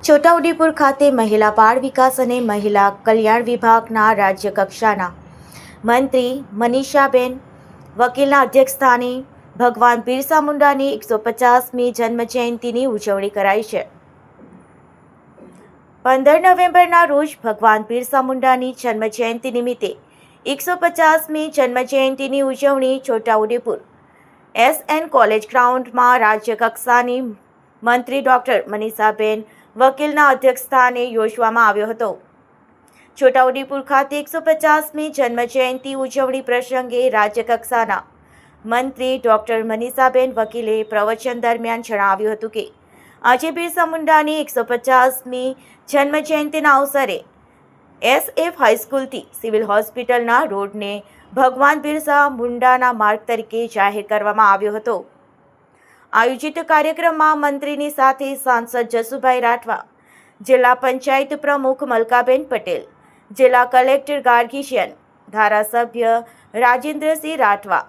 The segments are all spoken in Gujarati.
છોટાઉદેપુર ખાતે મહિલા બાળ વિકાસ અને મહિલા કલ્યાણ વિભાગના રાજ્ય કક્ષાના મંત્રી મનીષાબેન વકીલના અધ્યક્ષસ્થાને ભગવાન બિરસા મુંડાની એકસો પચાસમી જન્મજયંતિની ઉજવણી કરાઈ છે. પંદર નવેમ્બરના રોજ ભગવાન બિરસા મુંડાની જન્મજયંતિ નિમિત્તે એકસો પચાસમી જન્મજયંતિની ઉજવણી છોટાઉદેપુર એસ એન કોલેજ ગ્રાઉન્ડમાં રાજ્ય કક્ષાની મંત્રી ડૉક્ટર મનીષાબેન વકીલના અધ્યક્ષસ્થાને યોજવામાં આવ્યો હતો. છોટાઉદેપુર ખાતે એકસો પચાસમી જન્મજયંતિ ઉજવણી પ્રસંગે રાજ્યકક્ષાના મંત્રી ડૉક્ટર મનીષાબેન વકીલે પ્રવચન દરમિયાન જણાવ્યું હતું કે, આજે બિરસા મુંડાની એકસો પચાસમી જન્મજયંતિના અવસરે એસએફ હાઈસ્કૂલથી સિવિલ હોસ્પિટલના રોડને ભગવાન બિરસા મુંડાના માર્ગ તરીકે જાહેર કરવામાં આવ્યો હતો. આયોજિત કાર્યક્રમમાં મંત્રીની સાથે સાંસદ જસુભાઈ રાઠવા, જિલ્લા પંચાયત પ્રમુખ મલકાબેન પટેલ, જિલ્લા કલેક્ટર ગાર્ગીશિયન ધારાસભ્ય રાજેન્દ્રસિંહ રાઠવા,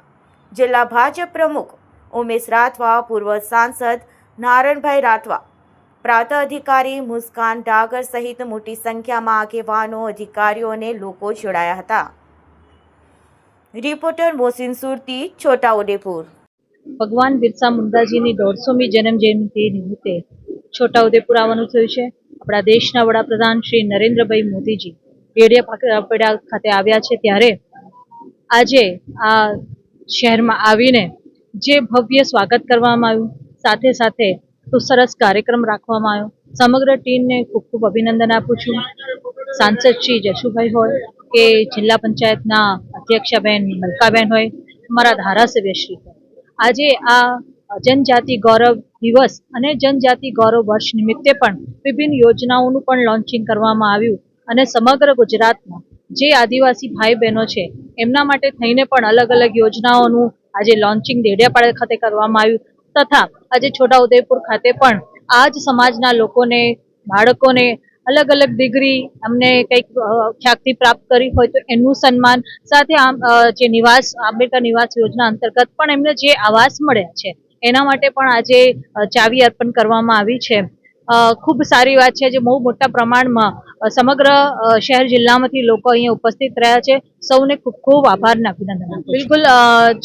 જિલ્લા ભાજપ પ્રમુખ ઉમેશ રાઠવા, પૂર્વ સાંસદ નારણભાઈ રાઠવા, પ્રાંત અધિકારી મુસ્કાન ડાગર સહિત મોટી સંખ્યામાં આગેવાનો, અધિકારીઓ અને લોકો જોડાયા હતા. રિપોર્ટર મોહસિન સુરતી છોટાઉદેપુર ભગવાન બિરસા મુંડાજીની દોઢસોમી જન્મ જયંતિ નિમિત્તે છોટાઉદેપુર આવવાનું થયું છે. આપણા દેશના વડાપ્રધાન શ્રી નરેન્દ્રભાઈ મોદીજી ડેડિયાપાડા ખાતે આવ્યા છે ત્યારે આજે આ શહેરમાં આવીને જે ભવ્ય સ્વાગત કરવામાં આવ્યું, સાથે સાથે ખૂબ સરસ કાર્યક્રમ રાખવામાં આવ્યો. સમગ્ર ટીમને ખૂબ ખૂબ અભિનંદન આપું છું. સાંસદ શ્રી જશુભાઈ હોય કે જિલ્લા પંચાયતના અધ્યક્ષાબેન મલકાબેન હોય અમારા ધારાસભ્યશ્રી હોય. આજે આ જનજાતિ ગૌરવ દિવસ અને જનજાતિ ગૌરવ વર્ષ નિમિત્તે પણ વિભિન્ન યોજનાઓનું પણ લોન્ચિંગ કરવામાં આવ્યું અને સમગ્ર ગુજરાતમાં જે આદિવાસી ભાઈ બહેનો છે, એમના માટે થઈને પણ અલગ અલગ યોજનાઓનું આજે લોન્ચિંગ દેડિયાપાડા ખાતે કરવામાં આવ્યું તથા આજે છોટાઉદેપુર ખાતે પણ આ જ સમાજના લોકોને, બાળકોને અલગ અલગ ડિગ્રી અમને કંઈક ખ્યાતિ પ્રાપ્ત કરી હોય તો એનું સન્માન, સાથે આમ જે નિવાસ, આંબેડકર નિવાસ યોજના અંતર્ગત પણ એમને જે આવાસ મળ્યા છે, એના માટે પણ આજે ચાવી અર્પણ કરવામાં આવી છે. ખૂબ સારી વાત છે જે બહુ મોટા પ્રમાણમાં સમગ્ર શહેર જિલ્લામાંથી લોકો અહીંયા ઉપસ્થિત રહ્યા છે. સૌને ખૂબ ખૂબ આભાર અભિનંદન બિલકુલ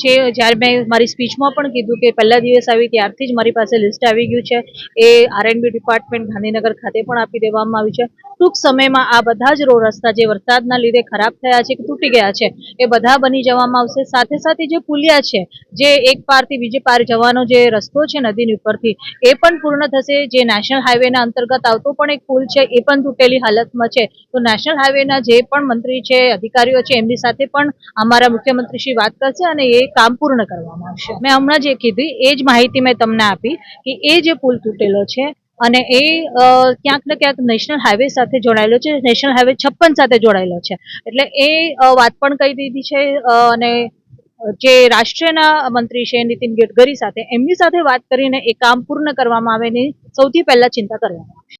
છે જ્યારે મેં મારી સ્પીચમાં પણ કીધું કે પહેલા દિવસ આવી ત્યારથી જ મારી પાસે લિસ્ટ આવી ગયું છે. એ આરએનબી ડિપાર્ટમેન્ટ ગાંધીનગર ખાતે પણ આપી દેવામાં આવ્યું છે. ટૂંક સમયમાં આ બધા જ રોડ રસ્તા જે વરસાદના લીધે ખરાબ થયા છે, કે તૂટી ગયા છે, એ બધા બની જવામાં આવશે. સાથે સાથે જે પુલિયા છે, જે એક પારથી બીજે પાર જવાનો જે રસ્તો છે નદીની ઉપરથી, એ પણ પૂર્ણ થશે. જે નેશનલ હાઈવેના અંતર્ગત આવતો પણ એક પુલ છે, એ પણ તૂટેલી હાલતમાં છે. તો નેશનલ હાઈવેના જે પણ મંત્રી છે, અધિકારીઓ છે, એમની સાથે પણ અમારા મુખ્યમંત્રી શ્રી વાત કરશે અને એ કામ પૂર્ણ કરવામાં આવશે. મેં હમણાં જે કીધી, એ જ માહિતી મેં તમને આપી કે એ જે પુલ તૂટેલો છે અને એ ક્યાંક ને ક્યાંક નેશનલ હાઈવે સાથે જોડાયેલો છે નેશનલ હાઈવે છપ્પન સાથે જોડાયેલો છે. એટલે એ વાત પણ કહી દીધી છે અને જે રાષ્ટ્રીયના મંત્રી છે, નીતિન ગડકરી સાથે, એમની સાથે વાત કરીને એ કામ પૂર્ણ કરવામાં આવે એની સૌથી પહેલા ચિંતા કરવામાં